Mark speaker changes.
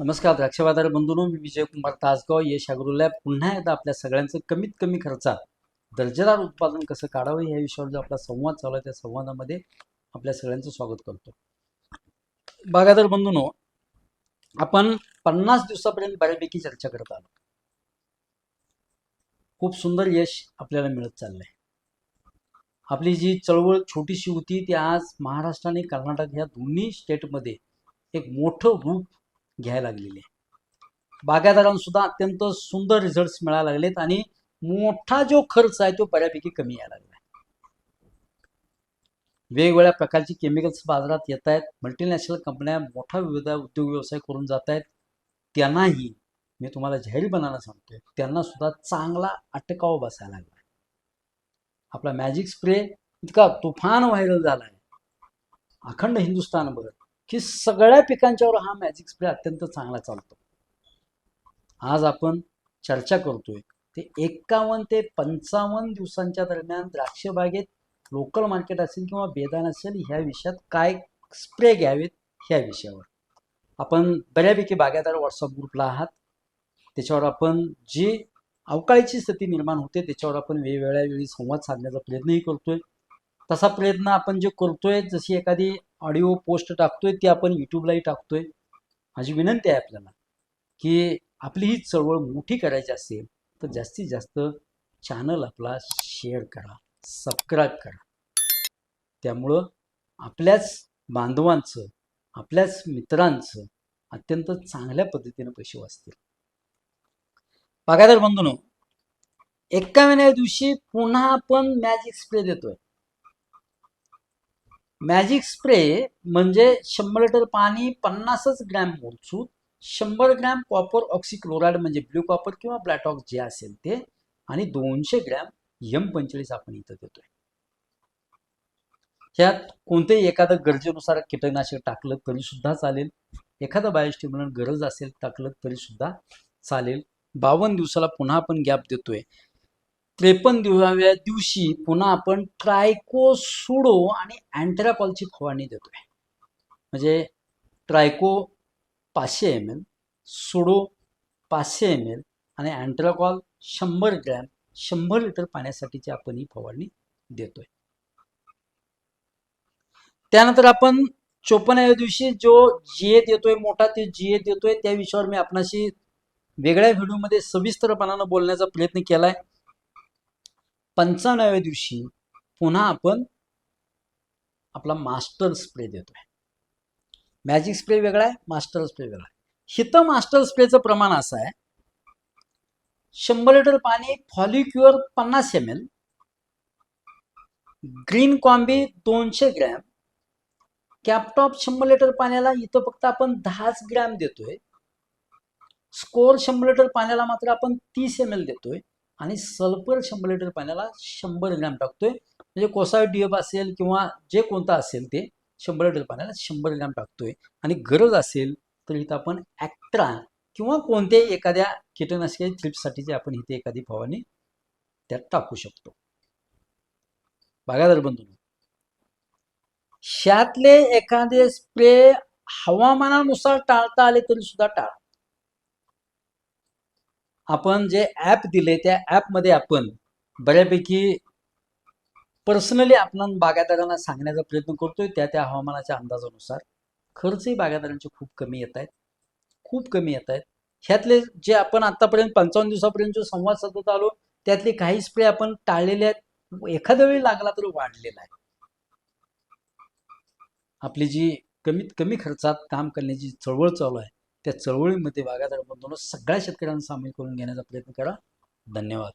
Speaker 1: नमस्कार द्राक्षबाजार बंधूनो मी विजय कुमार तासगाव यश लॅब. पुन्हा एकदा आपल्या सगळ्यांचं कमीत कमी खर्चात दर्जेदार उत्पादन कसं काढावं या विषयावर जो आपला संवाद चालू आहे त्या संवादामध्ये आपल्या सगळ्यांचं स्वागत करतो. बागायदार बंधूनो आपण पन्नास दिवसापर्यंत बऱ्यापैकी चर्चा करत आलो. खूप सुंदर यश आपल्याला मिळत चाललंय. आपली जी चळवळ छोटीशी होती ती आज महाराष्ट्र आणि कर्नाटक ह्या दोन्ही स्टेटमध्ये एक मोठं रूप घ्यायला लागलेली आहे. बागायतदारांसुद्धा अत्यंत सुंदर रिझल्ट्स मिळायला लागलेत आणि मोठा जो खर्च आहे तो बऱ्यापैकी कमी यायला लागला वेगवेगळ्या प्रकारची केमिकल्स बाजारात येत आहेत. मल्टीनॅशनल कंपन्या मोठा विविध उद्योग व्यवसाय करून जात आहेत. त्यांनाही मी तुम्हाला जाहीरपणाला सांगतोय त्यांना सुद्धा चांगला अटकाव बसायला लागला आपला मॅजिक स्प्रे इतका तुफान व्हायरल झाला आहे. अखंड हिंदुस्थानभर की सगळ्या पिकांच्यावर हा मॅजिक स्प्रे अत्यंत चांगला चालतो. आज आपण चर्चा करतोय ते एक्कावन्न ते पंचावन्न दिवसांच्या दरम्यान द्राक्ष बागेत लोकल मार्केट असेल किंवा बेदान असेल ह्या विषयात काय स्प्रे घ्यावेत ह्या विषयावर. आपण बऱ्यापैकी बागायदार व्हॉट्सअप ग्रुपला आहात. त्याच्यावर आपण जी अवकाळीची स्थिती निर्माण होते त्याच्यावर आपण वेगवेगळ्या वेळी संवाद साधण्याचा प्रयत्नही करतोय. तसा प्रयत्न आपण जे करतोय जशी एखादी ऑडिओ पोस्ट टाकतोय ती आपण यूट्यूबलाही टाकतोय. माझी विनंती आहे आपल्याला की आपली ही चळवळ मोठी करायची असेल तर जास्तीत जास्त चॅनल आपला शेअर करा सबस्क्राईब करा. त्यामुळं आपल्याच बांधवांचं आपल्याच मित्रांचं अत्यंत चांगल्या पद्धतीनं पैसे वाचतील. बागायदार बंधूनो एक्कावन्या दिवशी पुन्हा आपण मॅजिक स्प्रे देतोय. मॅजिक स्प्रे म्हणजे शंभर लिटर पाणी पन्नासच ग्रॅम मोजून शंभर ग्रॅम कॉपर ऑक्सिक्लोराईड म्हणजे ब्ल्यू कॉपर किंवा ब्लॅटॉक्स जे असेल ते. आणि दोनशे ग्रॅम यम पंचेचाळीस आपण इथं देतोय. ह्यात कोणतेही एखादं गरजेनुसार कीटकनाशक टाकलं तरी सुद्धा चालेल. एखादं बायोस्टिम्युलंट गरज असेल टाकलं तरी सुद्धा चालेल. बावन्न दिवसाला पुन्हा आपण गॅप देतोय. त्रेपन्न दिवसाव्या दिवशी पुन्हा आपण ट्रायको सुडो आणि अँट्राकॉलची फवारणी देतोय. म्हणजे ट्रायको पाचशे एम एल सुडो पाचशे एम एल आणि अँट्राकॉल शंभर ग्रॅम शंभर लिटर पाण्यासाठीची आपण ही फवारणी देतोय. त्यानंतर आपण चोपन्नाव्या दिवशी जो जीए देतोय मोठा ते जीए देतोय त्या विषयावर मी आपणाशी वेगळ्या व्हिडिओमध्ये सविस्तरपणानं बोलण्याचा प्रयत्न केलाय. पंचावन्नाव्या दिवशी पुन्हा आपण आपला मास्टर स्प्रे देतोय. मॅजिक स्प्रे वेगळा आहे मास्टर स्प्रे वेगळा आहे. हिथं मास्टर स्प्रेचं प्रमाण असं आहे शंभर लिटर पाणी फॉलिक्युअर पन्नास एम एल ग्रीन कॉम्बी दोनशे ग्रॅम कॅपटॉप शंभर लिटर पाण्याला इथं फक्त आपण दहाच ग्रॅम देतोय स्कोर शंभर लिटर पाण्याला मात्र आपण तीस एम एल देतोय आणि सल्फर शंभर लिटर पाण्याला शंभर ग्रॅम टाकतोय. म्हणजे कोसा डीएफ असेल किंवा जे कोणता असेल ते शंभर लिटर पाण्याला शंभर ग्रॅम टाकतोय. आणि गरज असेल तर इथं आपण ॲक्ट्रा किंवा कोणत्याही एखाद्या कीटकनाशक थ्रिप्ससाठीची आपण इथे एखादी फवारणी त्यात टाकू शकतो. बागादार बंधू शातले एखादे स्प्रे हवामानानुसार टाळता आले तरी सुद्धा टाळा. आपण जे ॲप दिले त्या ॲपमध्ये आपण बऱ्यापैकी पर्सनली आपण बागायतदारांना सांगण्याचा प्रयत्न करतोय त्या त्या हवामानाच्या अंदाजानुसार. खर्चही बागायतदारांचे खूप कमी येत आहेत. खूप कमी येत आहेत. ह्यातले जे आपण आतापर्यंत पंचावन्न दिवसापर्यंत जो संवाद साधत आलो त्यातले काही स्प्रे आपण टाळलेले आहेत. एखाद्या वेळी लागला तर वाढलेला आहे. आपली जी कमीत कमी खर्चात काम करण्याची चळवळ चालू आहे त्या चळवळीमध्ये बागायदार बंधूंनो सगळ्या शेतकऱ्यांना सामील करून घेण्याचा प्रयत्न करा. धन्यवाद.